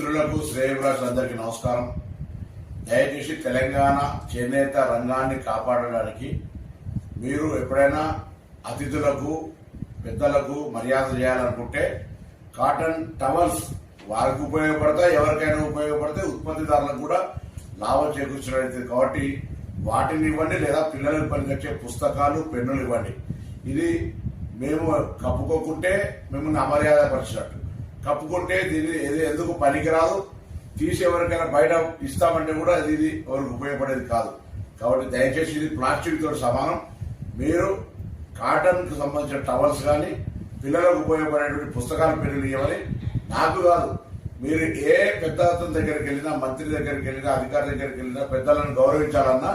మిత్రులకు శ్రేయభిలాషులందరికీ నమస్కారం. దయచేసి తెలంగాణ చేనేత రంగాన్ని కాపాడడానికి మీరు ఎప్పుడైనా అతిథులకు పెద్దలకు మర్యాద చేయాలనుకుంటే కాటన్ టవల్స్ వారికి ఉపయోగపడతాయి ఎవరికైనా ఉపయోగపడతాయి ఉత్పత్తిదారులకు కూడా లాభం చేకూర్చడం కాబట్టి వాటిని ఇవ్వండి లేదా పిల్లలకు పనికొచ్చే పుస్తకాలు పెన్నులు ఇవ్వండి. ఇది మేము కప్పుకోకుంటే మిమ్మల్ని అమర్యాద పరిచినట్టు. కప్పుకుంటే దీన్ని ఇది ఎందుకు పనికిరాదు? తీసి ఎవరికైనా బయట ఇస్తామంటే కూడా అది ఇది ఎవరికి ఉపయోగపడేది కాదు. కాబట్టి దయచేసి ఇది ప్లాస్టిక్ తోటి సమానం. మీరు కాటన్కు సంబంధించిన టవల్స్ కానీ పిల్లలకు ఉపయోగపడేటువంటి పుస్తకాలు పెన్నులు ఇవ్వాలి. నాకు కాదు మీరు ఏ పెద్ద అతని దగ్గరికి వెళ్ళినా మంత్రి దగ్గరికి వెళ్ళినా అధికారి దగ్గరికి వెళ్ళినా పెద్దలను గౌరవించాలన్నా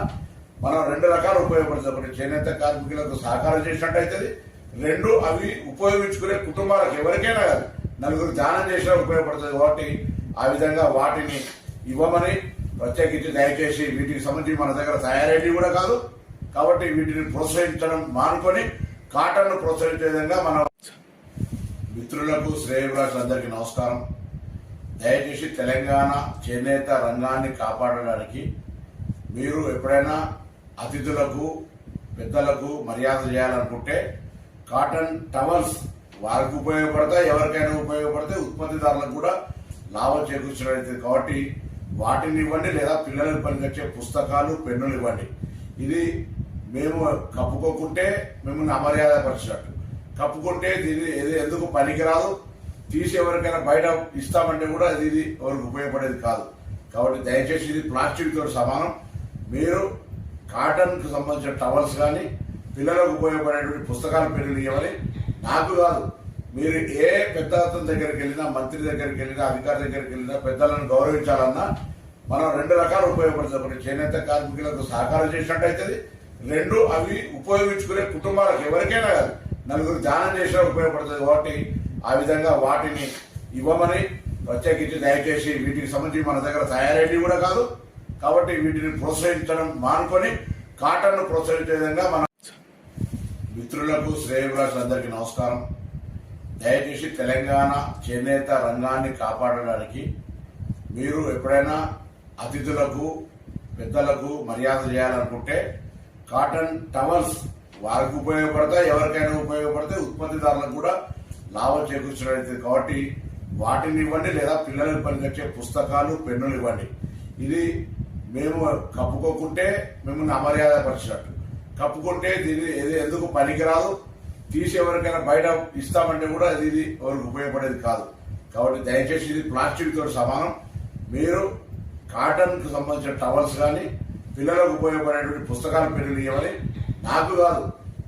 మనం రెండు రకాలు ఉపయోగపడుతుంది. ఒకటి చేనేత కార్మికులకు సహకారం చేసినట్టు అవుతుంది రెండు అవి ఉపయోగించుకునే కుటుంబాలకు ఎవరికైనా కాదు. నలుగురు దానం చేసినా ఉపయోగపడుతుంది కాబట్టి ఆ విధంగా వాటిని ఇవ్వమని ప్రత్యేకించి దయచేసి వీటికి సంబంధించి మన దగ్గర తయారైనవి కూడా కాదు. కాబట్టి వీటిని ప్రోత్సహించడం మానుకొని కాటన్ను ప్రోత్సహించే విధంగా మనం మిత్రులకు శ్రేయభిలాషులందరికీ నమస్కారం. దయచేసి తెలంగాణ చేనేత రంగాన్ని కాపాడడానికి మీరు ఎప్పుడైనా అతిథులకు పెద్దలకు మర్యాద చేయాలనుకుంటే కాటన్ టవల్స్ వారికి ఉపయోగపడతాయి ఎవరికైనా ఉపయోగపడతాయి ఉత్పత్తిదారులకు కూడా లాభం చేకూర్చడం కాబట్టి వాటిని ఇవ్వండి లేదా పిల్లలకు పనికొచ్చే పుస్తకాలు పెన్నులు ఇవ్వండి. ఇది మేము కప్పుకోకుంటే మిమ్మల్ని అమర్యాద పరిచినట్టు కప్పుకుంటే దీన్ని ఇది ఎందుకు పనికిరాదు? తీసి ఎవరికైనా బయట ఇస్తామంటే కూడా అది ఇది ఎవరికి ఉపయోగపడేది కాదు. కాబట్టి దయచేసి ఇది ప్లాస్టిక్ సమానం. మీరు కాటన్కు సంబంధించిన టవల్స్ కానీ పిల్లలకు ఉపయోగపడేటువంటి పుస్తకాలు పెన్నులు ఇవ్వాలి నాకు కాదు. మీరు ఏ పెద్ద అతని దగ్గరికి వెళ్ళినా మంత్రి దగ్గరికి వెళ్ళినా అధికారి దగ్గరికి వెళ్ళినా పెద్దలను గౌరవించాలన్నా మనం రెండు రకాలు ఉపయోగపడుతుంది ఒకటి చేనేత కార్మికులకు సహకారం చేసినట్టు అవుతుంది రెండు అవి ఉపయోగించుకునే కుటుంబాలకు ఎవరికైనా కాదు. నలుగురు దానం చేసినా ఉపయోగపడుతుంది కాబట్టి ఆ విధంగా వాటిని ఇవ్వమని ప్రత్యేకించి దయచేసి వీటికి సంబంధించి మన దగ్గర తయారైనవి కూడా కాదు. కాబట్టి వీటిని ప్రోత్సహించడం మానుకొని కాటన్ను ప్రోత్సహించే విధంగా మనం మిత్రులకు శ్రేయభిలాషులందరికీ నమస్కారం. దయచేసి తెలంగాణ చేనేత రంగాన్ని కాపాడడానికి మీరు ఎప్పుడైనా అతిథులకు పెద్దలకు మర్యాద చేయాలనుకుంటే కాటన్ టవల్స్ వారికి ఉపయోగపడతాయి ఎవరికైనా ఉపయోగపడతాయి ఉత్పత్తిదారులకు కూడా లాభం చేకూర్చడం కాబట్టి వాటిని ఇవ్వండి లేదా పిల్లలకు పనికొచ్చే పుస్తకాలు పెన్నులు ఇవ్వండి. ఇది మేము కప్పుకోకుంటే మిమ్మల్ని అమర్యాద పరిచినట్టు. కప్పుకుంటే దీన్ని ఇది ఎందుకు పనికిరాదు? తీసి ఎవరికైనా బయట ఇస్తామంటే కూడా అది ఇది ఎవరికి ఉపయోగపడేది కాదు. కాబట్టి దయచేసి ఇది ప్లాస్టిక్ తోటి సమానం. మీరు కాటన్కు సంబంధించిన టవల్స్ కానీ పిల్లలకు ఉపయోగపడేటువంటి పుస్తకాలు పెన్నులు ఇవ్వాలి. నాకు కాదు.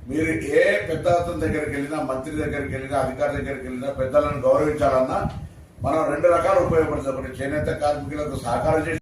మీరు ఏ పెద్ద అతని దగ్గరికి వెళ్ళినా మంత్రి దగ్గరికి వెళ్ళినా అధికారి దగ్గరికి వెళ్ళినా పెద్దలను గౌరవించాలన్నా మనం రెండు రకాలు ఉపయోగపడుతుంది. ఒకటి చేనేత కార్మికులకు సహకారం చేసి